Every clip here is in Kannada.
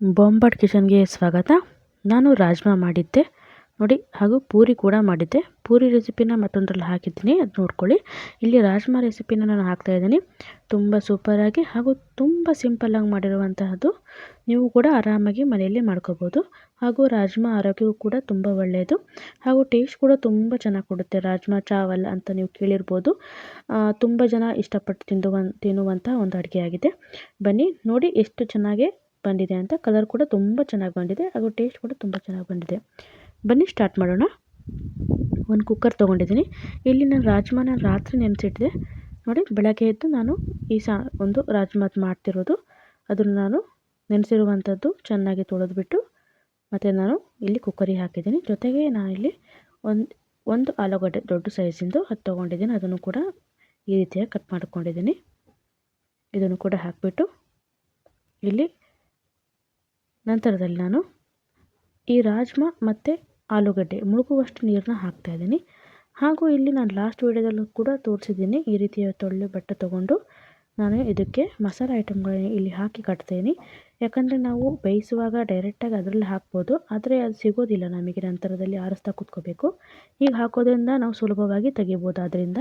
ಬೊಂಬಾಟ್ ಕಿಚನ್ಗೆ ಸ್ವಾಗತ. ನಾನು ರಾಜ್ಮಾ ಮಾಡಿದ್ದೆ. ನೋಡಿ, ಹಾಗೂ ಪೂರಿ ಕೂಡ ಮಾಡಿದ್ದೆ. ಪೂರಿ ರೆಸಿಪಿನ ಮತ್ತೊಂದರಲ್ಲಿ ಹಾಕಿದ್ದೀನಿ. ಅದು ನೋಡ್ಕೊಳ್ಳಿ. ಇಲ್ಲಿ ರಾಜ್ಮಾ ರೆಸಿಪಿನ ನಾನು ಹಾಕ್ತಾ ಇದ್ದೀನಿ. ತುಂಬ ಸೂಪರಾಗಿ ಹಾಗೂ ತುಂಬ ಸಿಂಪಲ್ಲಾಗಿ ಮಾಡಿರುವಂತಹದ್ದು ನೀವು ಕೂಡ ಆರಾಮಾಗಿ ಮನೆಯಲ್ಲಿ ಮಾಡ್ಕೋಬೋದು. ಹಾಗೂ ರಾಜ್ಮಾ ಆರೋಗ್ಯಕ್ಕೂ ಕೂಡ ತುಂಬ ಒಳ್ಳೆಯದು. ಹಾಗೂ ಟೇಸ್ಟ್ ಕೂಡ ತುಂಬ ಚೆನ್ನಾಗಿ ಕೊಡುತ್ತೆ. ರಾಜ್ಮಾ ಚಾವಲ್ ಅಂತ ನೀವು ಕೇಳಿರ್ಬೋದು. ತುಂಬ ಜನ ಇಷ್ಟಪಟ್ಟು ತಿಂದು ತಿನ್ನುವಂಥ ಒಂದು ಅಡುಗೆಯಾಗಿದೆ. ಬನ್ನಿ, ನೋಡಿ ಎಷ್ಟು ಚೆನ್ನಾಗಿ ಬಂದಿದೆ ಅಂತ ಕಲರ್ ಕೂಡ ತುಂಬ ಚೆನ್ನಾಗಿ ಬಂದಿದೆ, ಹಾಗೂ ಟೇಸ್ಟ್ ಕೂಡ ತುಂಬ ಚೆನ್ನಾಗಿ ಬಂದಿದೆ. ಬನ್ನಿ ಸ್ಟಾರ್ಟ್ ಮಾಡೋಣ. ಒಂದು ಕುಕ್ಕರ್ ತೊಗೊಂಡಿದ್ದೀನಿ. ಇಲ್ಲಿ ನಾನು ರಾಜ್ಮಾನ ರಾತ್ರಿ ನೆನೆಸಿಟ್ಟಿದೆ. ನೋಡಿ, ಬೆಳಗ್ಗೆ ಎದ್ದು ನಾನು ಈ ಸಾ, ಒಂದು ರಾಜ್ಮಾತ್ ಮಾಡ್ತಿರೋದು. ಅದನ್ನು ನಾನು ನೆನೆಸಿರುವಂಥದ್ದು ಚೆನ್ನಾಗಿ ತೊಳೆದ್ಬಿಟ್ಟು, ಮತ್ತು ನಾನು ಇಲ್ಲಿ ಕುಕ್ಕರಿಗೆ ಹಾಕಿದ್ದೀನಿ. ಜೊತೆಗೆ ನಾನು ಇಲ್ಲಿ ಒಂದು ಒಂದು ಆಲೂಗಡ್ಡೆ ದೊಡ್ಡ ಸೈಜಿಂದು ಅದು ತೊಗೊಂಡಿದ್ದೀನಿ. ಅದನ್ನು ಕೂಡ ಈ ರೀತಿಯಾಗಿ ಕಟ್ ಮಾಡ್ಕೊಂಡಿದ್ದೀನಿ. ಇದನ್ನು ಕೂಡ ಹಾಕಿಬಿಟ್ಟು ಇಲ್ಲಿ ನಂತರದಲ್ಲಿ ನಾನು ಈ ರಾಜ್ಮಾ ಮತ್ತು ಆಲೂಗಡ್ಡೆ ಮುಳುಗುವಷ್ಟು ನೀರನ್ನ ಹಾಕ್ತಾಯಿದ್ದೀನಿ ಹಾಗೂ ಇಲ್ಲಿ ನಾನು ಲಾಸ್ಟ್ ವೀಡಿಯೋದಲ್ಲೂ ಕೂಡ ತೋರಿಸಿದ್ದೀನಿ ಈ ರೀತಿಯ ತೊಳ್ಳೆ ಬಟ್ಟೆ ತೊಗೊಂಡು ನಾನು ಇದಕ್ಕೆ ಮಸಾಲೆ ಐಟಮ್ಗಳನ್ನ ಇಲ್ಲಿ ಹಾಕಿ ಕಟ್ತೀನಿ. ಯಾಕಂದರೆ ನಾವು ಬೇಯಿಸುವಾಗ ಡೈರೆಕ್ಟಾಗಿ ಅದರಲ್ಲಿ ಹಾಕ್ಬೋದು. ಆದರೆ ಅದು ಸಿಗೋದಿಲ್ಲ ನಮಗೆ ನಂತರದಲ್ಲಿ ಆರಿಸ್ತಾ ಕೂತ್ಕೋಬೇಕು. ಈಗ ಹಾಕೋದ್ರಿಂದ ನಾವು ಸುಲಭವಾಗಿ ತೆಗಿಬೋದು. ಅದರಿಂದ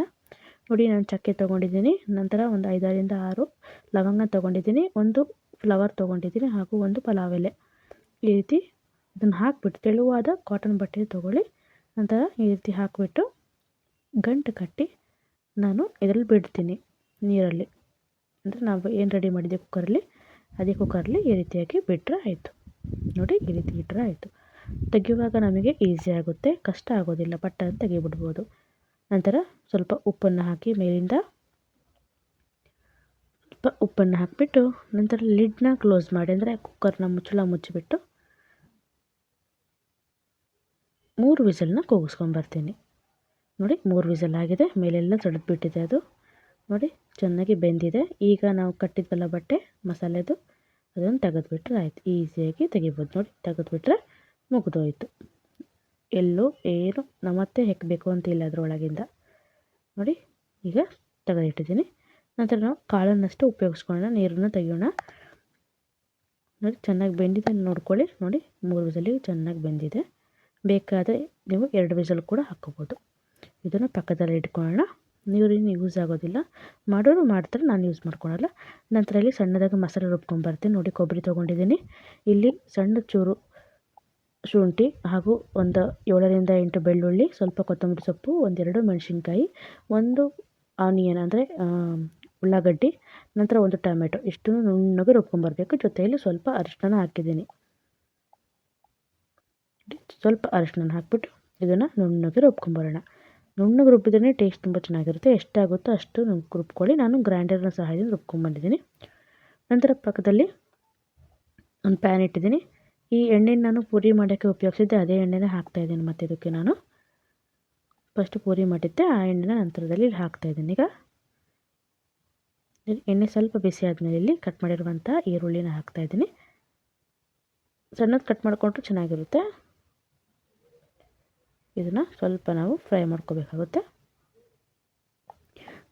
ನೋಡಿ ನಾನು ಚಕ್ಕೆ ತೊಗೊಂಡಿದ್ದೀನಿ. ನಂತರ ಒಂದು ಐದರಿಂದ ಆರು ಲವಂಗ ತೊಗೊಂಡಿದ್ದೀನಿ. ಒಂದು ಫ್ಲವರ್ ತೊಗೊಂಡಿದ್ದೀನಿ ಹಾಗೂ ಒಂದು ಪಲಾವ್ ಎಲೆ. ಈ ರೀತಿ ಇದನ್ನು ಹಾಕಿಬಿಟ್ಟು ತೆಳುವಾದ ಕಾಟನ್ ಬಟ್ಟೆ ತೊಗೊಳ್ಳಿ. ನಂತರ ಈ ರೀತಿ ಹಾಕಿಬಿಟ್ಟು ಗಂಟು ಕಟ್ಟಿ ನಾನು ಇದರಲ್ಲಿ ಬಿಡ್ತೀನಿ ನೀರಲ್ಲಿ. ಅಂದರೆ ನಾವು ಏನು ರೆಡಿ ಮಾಡಿದ್ದೆ ಕುಕ್ಕರಲ್ಲಿ ಅದೇ ಕುಕ್ಕರಲ್ಲಿ ಈ ರೀತಿಯಾಗಿ ಬಿಟ್ಟರೆ ಆಯಿತು. ನೋಡಿ ಈ ರೀತಿ ಬಿಟ್ಟರೆ ಆಯಿತು. ತೆಗೆಯುವಾಗ ನಮಗೆ ಈಸಿ ಆಗುತ್ತೆ, ಕಷ್ಟ ಆಗೋದಿಲ್ಲ ಬಟ್ಟ ತೆಗಿಬಿಡ್ಬೋದು ನಂತರ ಸ್ವಲ್ಪ ಉಪ್ಪನ್ನು ಹಾಕಿ ಮೇಲಿಂದ ಸ್ವಲ್ಪ ಉಪ್ಪನ್ನು ಹಾಕಿಬಿಟ್ಟು ನಂತರ ಲಿಡ್ನ ಕ್ಲೋಸ್ ಮಾಡಿ, ಅಂದರೆ ಕುಕ್ಕರ್ನ ಮುಚ್ಚಳ ಮುಚ್ಚಿಬಿಟ್ಟು ಮೂರು ವಿಸಲನ್ನ ಕೂಗಿಸ್ಕೊಂಬರ್ತೀನಿ ನೋಡಿ, ಮೂರು ವಿಸಲ್ ಆಗಿದೆ, ಮೇಲೆಲ್ಲ ಬಿಟ್ಟಿದೆ ಅದು. ನೋಡಿ, ಚೆನ್ನಾಗಿ ಬೆಂದಿದೆ. ಈಗ ನಾವು ಕಟ್ಟಿದ್ವಲ್ಲ ಬಟ್ಟೆ, ಮಸಾಲೆದು, ಅದನ್ನು ತೆಗೆದುಬಿಟ್ರೆ ಆಯಿತು. ಈಸಿಯಾಗಿ ತೆಗಿಬೋದು. ನೋಡಿ, ತೆಗೆದುಬಿಟ್ರೆ ಮುಗಿದೋಯ್ತು. ಎಲ್ಲೂ ಏನು ನಮ್ಮತ್ತೆ ಹೆಕ್ಕಬೇಕು ಅಂತಿಲ್ಲ ಅದರೊಳಗಿಂದ. ನೋಡಿ, ಈಗ ತೆಗೆದಿಟ್ಟಿದ್ದೀನಿ. ನಂತರ ನಾವು ಕಾಳನ್ನಷ್ಟು ಉಪಯೋಗಿಸ್ಕೊಳ್ಳೋಣ, ನೀರನ್ನು ತೆಗಿಯೋಣ. ನೋಡಿ, ಚೆನ್ನಾಗಿ ಬೆಂದಿದೆ ನೋಡ್ಕೊಳ್ಳಿ. ನೋಡಿ, ಮೂರು ವಿಸಲಿಗೆ ಚೆನ್ನಾಗಿ ಬೆಂದಿದೆ. ಬೇಕಾದರೆ ನೀವು ಎರಡು ವಿಸಲ್ ಕೂಡ ಹಾಕ್ಕೋಬೋದು. ಇದನ್ನು ಪಕ್ಕದಲ್ಲಿ ಇಟ್ಕೊಳ್ಳೋಣ. ನೀರೇನು ಯೂಸ್ ಆಗೋದಿಲ್ಲ. ಮಾಡೋರು ಮಾಡ್ತಾರೆ, ನಾನು ಯೂಸ್ ಮಾಡ್ಕೊಳಲ್ಲ. ನಂತರ ಇಲ್ಲಿ ಸಣ್ಣದಾಗಿ ಮಸಾಲೆ ರುಬ್ಕೊಂಬರ್ತೀನಿ ನೋಡಿ, ಕೊಬ್ಬರಿ ತೊಗೊಂಡಿದ್ದೀನಿ. ಇಲ್ಲಿ ಸಣ್ಣ ಚೂರು ಶುಂಠಿ ಹಾಗೂ ಒಂದು ಏಳರಿಂದ ಎಂಟು ಬೆಳ್ಳುಳ್ಳಿ, ಸ್ವಲ್ಪ ಕೊತ್ತಂಬರಿ ಸೊಪ್ಪು, ಒಂದೆರಡು ಮೆಣಸಿನ್ಕಾಯಿ, ಒಂದು ಆನಿಯನ್ ಅಂದರೆ ಉಳ್ಳಾಗಡ್ಡಿ, ನಂತರ ಒಂದು ಟೊಮೆಟೊ. ಇಷ್ಟನ್ನು ನುಣ್ಣಗೆ ರುಬ್ಕೊಂಬರ್ಬೇಕು. ಜೊತೆಯಲ್ಲಿ ಸ್ವಲ್ಪ ಅರಿಶಿನ ಹಾಕಿದ್ದೀನಿ. ಸ್ವಲ್ಪ ಅರಿಶಿನ ಹಾಕ್ಬಿಟ್ಟು ಇದನ್ನು ನುಣ್ಣಗೆ ರುಬ್ಕೊಂಬರೋಣ. ನುಣ್ಣಗೆ ರುಬ್ಬಿದ್ರೆ ಟೇಸ್ಟ್ ತುಂಬ ಚೆನ್ನಾಗಿರುತ್ತೆ. ಎಷ್ಟಾಗುತ್ತೋ ಅಷ್ಟು ರುಬ್ಕೊಳ್ಳಿ. ನಾನು ಗ್ರೈಂಡರ್ನ ಸಹಾಯದಿಂದ ರುಬ್ಕೊಂಡ್ಬಂದಿದ್ದೀನಿ ನಂತರ ಪಕ್ಕದಲ್ಲಿ ಒಂದು ಪ್ಯಾನ್ ಇಟ್ಟಿದ್ದೀನಿ. ಈ ಎಣ್ಣೆನ ನಾನು ಪೂರಿ ಮಾಡೋಕ್ಕೆ ಉಪಯೋಗಿಸಿದ್ದೆ. ಅದೇ ಎಣ್ಣೆನೇ ಹಾಕ್ತಾಯಿದ್ದೀನಿ ಮತ್ತು ಇದಕ್ಕೆ ನಾನು. ಫಸ್ಟ್ ಪೂರಿ ಮಾಡಿದ್ದೆ. ಆ ಎಣ್ಣೆನ ನಂತರದಲ್ಲಿ ಹಾಕ್ತಾಯಿದ್ದೀನಿ ಈಗ ಎಣ್ಣೆ ಸ್ವಲ್ಪ ಬಿಸಿ ಆದಮೇಲೆ ಇಲ್ಲಿ ಕಟ್ ಮಾಡಿರುವಂಥ ಈರುಳ್ಳಿನ ಹಾಕ್ತಾಯಿದ್ದೀನಿ ಸಣ್ಣದು ಕಟ್ ಮಾಡಿಕೊಂಡ್ರೆ ಚೆನ್ನಾಗಿರುತ್ತೆ. ಇದನ್ನು ಸ್ವಲ್ಪ ನಾವು ಫ್ರೈ ಮಾಡ್ಕೋಬೇಕಾಗುತ್ತೆ.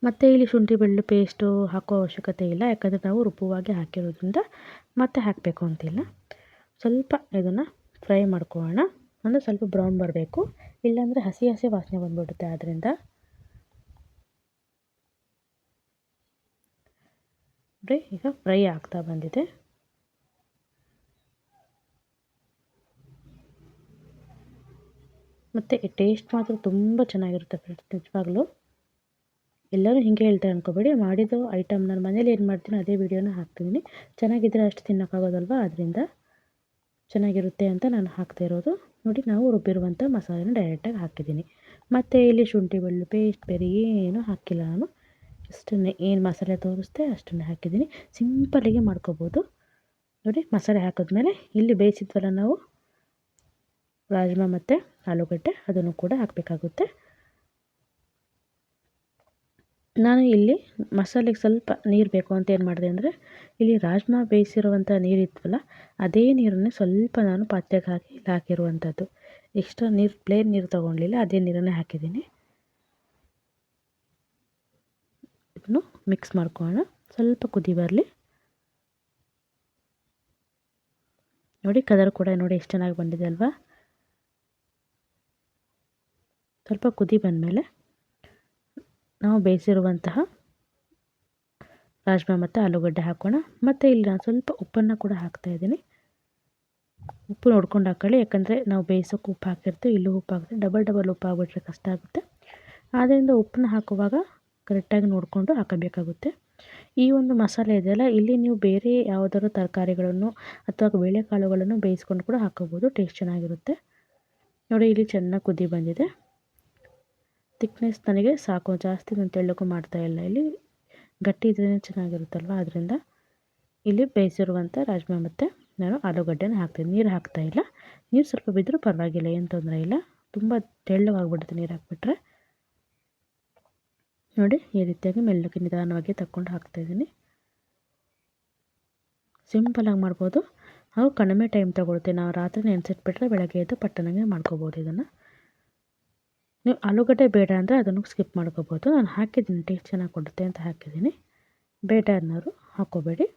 ಮತ್ತು ಇಲ್ಲಿ ಶುಂಠಿ ಬೆಳ್ಳು ಪೇಸ್ಟು ಹಾಕೋ ಅವಶ್ಯಕತೆ ಇಲ್ಲ, ಯಾಕಂದರೆ ನಾವು ರುಬ್ಬುವಾಗೆ ಹಾಕಿರೋದ್ರಿಂದ ಮತ್ತೆ ಹಾಕಬೇಕು ಅಂತಿಲ್ಲ. ಸ್ವಲ್ಪ ಇದನ್ನು ಫ್ರೈ ಮಾಡ್ಕೊಳ್ಳೋಣ. ಅಂದರೆ ಸ್ವಲ್ಪ ಬ್ರೌನ್ ಬರಬೇಕು. ಇಲ್ಲಾಂದರೆ ಹಸಿ ಹಸಿ ವಾಸನೆ ಬಂದುಬಿಡುತ್ತೆ ಆದ್ದರಿಂದ ನೋಡಿ ಈಗ ಫ್ರೈ ಆಗ್ತಾ ಬಂದಿದೆ. ಮತ್ತು ಟೇಸ್ಟ್ ಮಾತ್ರ ತುಂಬ ಚೆನ್ನಾಗಿರುತ್ತೆ ಫ್ರೆಂಡ್ಸ್ ನಿಜವಾಗ್ಲೂ. ಎಲ್ಲರೂ ಹೀಗೆ ಹೇಳ್ತಾರೆ ಅನ್ಕೋಬೇಡಿ ಮಾಡಿದ್ದು ಐಟಮ್ ನಾನು ಮನೇಲಿ ಏನು ಮಾಡ್ತೀನಿ ಅದೇ ವೀಡಿಯೋನ ಹಾಕ್ತಿದ್ದೀನಿ ಚೆನ್ನಾಗಿದ್ದರೆ ಅಷ್ಟು ತಿನ್ನೋಕ್ಕಾಗೋದಲ್ವ? ಅದರಿಂದ ಚೆನ್ನಾಗಿರುತ್ತೆ ಅಂತ ನಾನು ಹಾಕ್ತಾ ಇರೋದು. ನೋಡಿ, ನಾವು ರುಬ್ಬಿರುವಂಥ ಮಸಾಲೆನ ಡೈರೆಕ್ಟಾಗಿ ಹಾಕಿದ್ದೀನಿ. ಮತ್ತು ಇಲ್ಲಿ ಶುಂಠಿ, ಬೆಳ್ಳುಳ್ಳಿ ಪೇಸ್ಟ್ ಬೇರೆ ಏನೂ ಹಾಕಿಲ್ಲ ನಾನು. ಅಷ್ಟನ್ನೇ ಏನು ಮಸಾಲೆ ತೋರಿಸ್ತೆ ಅಷ್ಟನ್ನೇ ಹಾಕಿದ್ದೀನಿ. ಸಿಂಪಲ್ಲಾಗಿ ಮಾಡ್ಕೋಬೋದು. ನೋಡಿ, ಮಸಾಲೆ ಹಾಕಿದ್ಮೇಲೆ ಇಲ್ಲಿ ಬೇಯಿಸಿದ್ವಲ್ಲ ನಾವು? ರಾಜ್ಮಾ ಮತ್ತು ಆಲೂಗಡ್ಡೆ ಅದನ್ನು ಕೂಡ ಹಾಕಬೇಕಾಗುತ್ತೆ. ನಾನು ಇಲ್ಲಿ ಮಸಾಲೆಗೆ ಸ್ವಲ್ಪ ನೀರು ಬೇಕು ಅಂತ ಏನು ಮಾಡಿದೆ ಅಂದರೆ, ಇಲ್ಲಿ ರಾಜ್ಮಾ ಬೇಯಿಸಿರುವಂಥ ನೀರಿತ್ತಲ್ಲ ಅದೇ ನೀರನ್ನೇ ಸ್ವಲ್ಪ ನಾನು ಪಾತ್ರೆಗೆ ಹಾಕಿ ಹಾಕಿರುವಂಥದ್ದು ಎಕ್ಸ್ಟ್ರಾ ನೀರು, ಪ್ಲೇನ್ ನೀರು ತೊಗೊಳ್ಲಿಲ್ಲ ಅದೇ ನೀರನ್ನೇ ಹಾಕಿದ್ದೀನಿ. ಇದನ್ನು ಮಿಕ್ಸ್ ಮಾಡ್ಕೊಳ್ಳೋಣ. ಸ್ವಲ್ಪ ಕುದಿ ಬರಲಿ. ನೋಡಿ ಕಲರ್ ಕೂಡ ನೋಡಿ ಎಷ್ಟು ಚೆನ್ನಾಗಿ ಬಂದಿದೆ ಅಲ್ವಾ? ಸ್ವಲ್ಪ ಕುದಿ ಬಂದಮೇಲೆ ನಾವು ಬೇಯಿಸಿರುವಂತಹ ರಾಜ್ಮಾ ಮತ್ತು ಆಲೂಗಡ್ಡೆ ಹಾಕೋಣ. ಮತ್ತು ಇಲ್ಲಿ ನಾನು ಸ್ವಲ್ಪ ಉಪ್ಪನ್ನು ಕೂಡ ಹಾಕ್ತಾಯಿದ್ದೀನಿ ಉಪ್ಪು ನೋಡ್ಕೊಂಡು ಹಾಕೊಳ್ಳಿ. ಯಾಕಂದರೆ ನಾವು ಬೇಯಿಸೋಕೆ ಉಪ್ಪು ಹಾಕಿರ್ತೀವಿ, ಇಲ್ಲೂ ಉಪ್ಪು ಹಾಕ್ತೀವಿ ಡಬಲ್ ಡಬಲ್ ಉಪ್ಪು ಆಗಿಬಿಟ್ರೆ ಕಷ್ಟ ಆಗುತ್ತೆ. ಆದ್ದರಿಂದ ಉಪ್ಪನ್ನ ಹಾಕುವಾಗ ಕರೆಕ್ಟಾಗಿ ನೋಡಿಕೊಂಡು ಹಾಕಬೇಕಾಗುತ್ತೆ. ಈ ಒಂದು ಮಸಾಲೆ ಇದೆಯಲ್ಲ, ಇಲ್ಲಿ ನೀವು ಬೇರೆ ಯಾವುದಾದ್ರು ತರಕಾರಿಗಳನ್ನು ಅಥವಾ ಬೇಳೆಕಾಳುಗಳನ್ನು ಬೇಯಿಸ್ಕೊಂಡು ಕೂಡ ಹಾಕೋಬೋದು ಟೇಸ್ಟ್ ಚೆನ್ನಾಗಿರುತ್ತೆ. ನೋಡಿ, ಇಲ್ಲಿ ಚೆನ್ನಾಗಿ ಕುದಿ ಬಂದಿದೆ. ತಿಕ್ನೆಸ್ ನನಗೆ ಸಾಕು, ಜಾಸ್ತಿ ನಾನು ಮಾಡ್ತಾ ಇಲ್ಲ. ಇಲ್ಲಿ ಗಟ್ಟಿ ಇದ್ರೇ ಚೆನ್ನಾಗಿರುತ್ತಲ್ವ? ಅದರಿಂದ ಇಲ್ಲಿ ಬೇಯಿಸಿರುವಂಥ ರಾಜ್ಮಾ ಮತ್ತು ನಾನು ಆಲೂಗಡ್ಡೆನ ಹಾಕ್ತೀನಿ. ನೀರು ಹಾಕ್ತಾಯಿಲ್ಲ ನೀರು ಸ್ವಲ್ಪ ಬಿದ್ದರೂ ಪರವಾಗಿಲ್ಲ, ಏನು ತೊಂದರೆ ಇಲ್ಲ. ತುಂಬ ತೆಳ್ಳಗಾಗ್ಬಿಡುತ್ತೆ ನೀರು ಹಾಕ್ಬಿಟ್ರೆ. ನೋಡಿ, ಈ ರೀತಿಯಾಗಿ ಮೆಲ್ಲಕ್ಕೆ ನಿಧಾನವಾಗಿ ತಕ್ಕೊಂಡು ಹಾಕ್ತಾಯಿದ್ದೀನಿ ಸಿಂಪಲಾಗಿ ಮಾಡ್ಬೋದು. ಹಾಗೂ ಕಡಿಮೆ ಟೈಮ್ ತೊಗೊಳುತ್ತೆ ನಾವು ರಾತ್ರಿ ನೆನೆಸಿಟ್ಬಿಟ್ರೆ ಬೆಳಗ್ಗೆ ಎದ್ದು ಪಟ್ಟಣಗೆ ಮಾಡ್ಕೋಬೋದು ಇದನ್ನು. ನೀವು ಆಲೂಗಡ್ಡೆ ಬೇಡ ಅಂದರೆ ಅದನ್ನು ಸ್ಕಿಪ್ ಮಾಡ್ಕೋಬೋದು. ನಾನು ಹಾಕಿದ್ದೀನಿ ಟೇಸ್ಟ್ ಚೆನ್ನಾಗಿ ಕೊಡುತ್ತೆ ಅಂತ ಹಾಕಿದ್ದೀನಿ. ಬೇಡ ಅನ್ನೋರು ಹಾಕ್ಕೋಬೇಡಿ.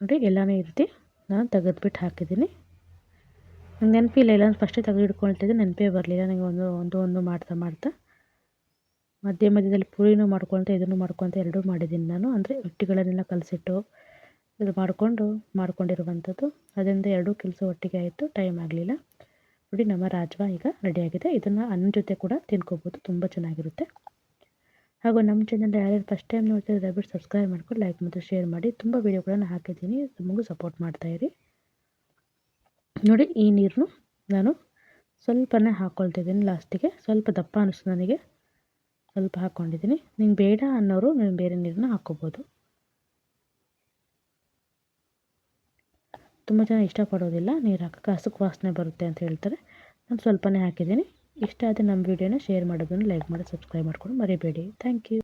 ನೋಡಿ, ಎಲ್ಲನೂ ಈ ನಾನು ತೆಗೆದ್ಬಿಟ್ಟು ಹಾಕಿದ್ದೀನಿ. ನಂಗೆ ನೆನಪಿಲ್ಲ ಇಲ್ಲ ಫಸ್ಟೇ ತೆಗೆದು ನೆನಪೇ ಬರಲಿಲ್ಲ. ನನಗೆ ಒಂದು ಒಂದು ಒಂದು ಮಾಡ್ತಾ ಮಾಡ್ತಾ ಮಧ್ಯ ಮಧ್ಯದಲ್ಲಿ ಪೂರಿನೂ ಮಾಡ್ಕೊಳ್ತಾ, ಇದನ್ನು ಮಾಡ್ಕೊಳ್ತಾ ಎರಡೂ ಮಾಡಿದ್ದೀನಿ ನಾನು. ಅಂದರೆ ಹಿಟ್ಟುಗಳನ್ನೆಲ್ಲ ಕಲಸಿಟ್ಟು ಇದು ಮಾಡಿಕೊಂಡು ಮಾಡ್ಕೊಂಡಿರುವಂಥದ್ದು. ಅದರಿಂದ ಎರಡೂ ಕೆಲಸ ಒಟ್ಟಿಗೆ ಆಯಿತು ಟೈಮ್ ಆಗಲಿಲ್ಲ. ನೋಡಿ, ನಮ್ಮ ರಾಜ್ಮಾ ಈಗ ರೆಡಿಯಾಗಿದೆ ಇದನ್ನು ಅನ್ನ ಜೊತೆ ಕೂಡ ತಿನ್ಕೋಬೋದು. ತುಂಬ ಚೆನ್ನಾಗಿರುತ್ತೆ. ಹಾಗೂ ನಮ್ಮ ಚಾನಲ್ ಯಾರ್ಯಾರು ಫಸ್ಟ್ ಟೈಮ್ ನೋಡ್ತಿದ್ರೆ ದಯವಿಟ್ಟು ಸಬ್ಸ್ಕ್ರೈಬ್ ಮಾಡ್ಕೊಂಡು ಲೈಕ್ ಮತ್ತು ಶೇರ್ ಮಾಡಿ. ತುಂಬ ವೀಡಿಯೋಗಳನ್ನು ಹಾಕಿದ್ದೀನಿ. ನಮಗೂ ಸಪೋರ್ಟ್ ಮಾಡ್ತಾಯಿರಿ ನೋಡಿ ಈ ನೀರನ್ನು ನಾನು ಸ್ವಲ್ಪನೇ ಹಾಕ್ಕೊಳ್ತಿದ್ದೀನಿ ಲಾಸ್ಟಿಗೆ. ಸ್ವಲ್ಪ ದಪ್ಪ ಅನ್ನಿಸ್ತು ನನಗೆ. ಸ್ವಲ್ಪ ಹಾಕ್ಕೊಂಡಿದ್ದೀನಿ ನಿಂಗೆ ಬೇಡ ಅನ್ನೋರು ನೀವು ಬೇರೆ ನೀರನ್ನ ಹಾಕ್ಕೋಬೋದು ತುಂಬ ಜನ ಇಷ್ಟಪಡೋದಿಲ್ಲ ನೀರು ಹಾಕೋಕ್ಕೆ. ಹಸುಕ್ ವಾಸನೆ ಬರುತ್ತೆ ಅಂತ ಹೇಳ್ತಾರೆ. ನಾನು ಸ್ವಲ್ಪನೇ ಹಾಕಿದ್ದೀನಿ. ಇಷ್ಟ ಆದರೆ ನಮ್ಮ ವೀಡಿಯೋನ ಶೇರ್ ಮಾಡೋದನ್ನು ಲೈಕ್ ಮಾಡಿ ಸಬ್ಸ್ಕ್ರೈಬ್ ಮಾಡ್ಕೊಂಡು ಮರಿಬೇಡಿ. Thank you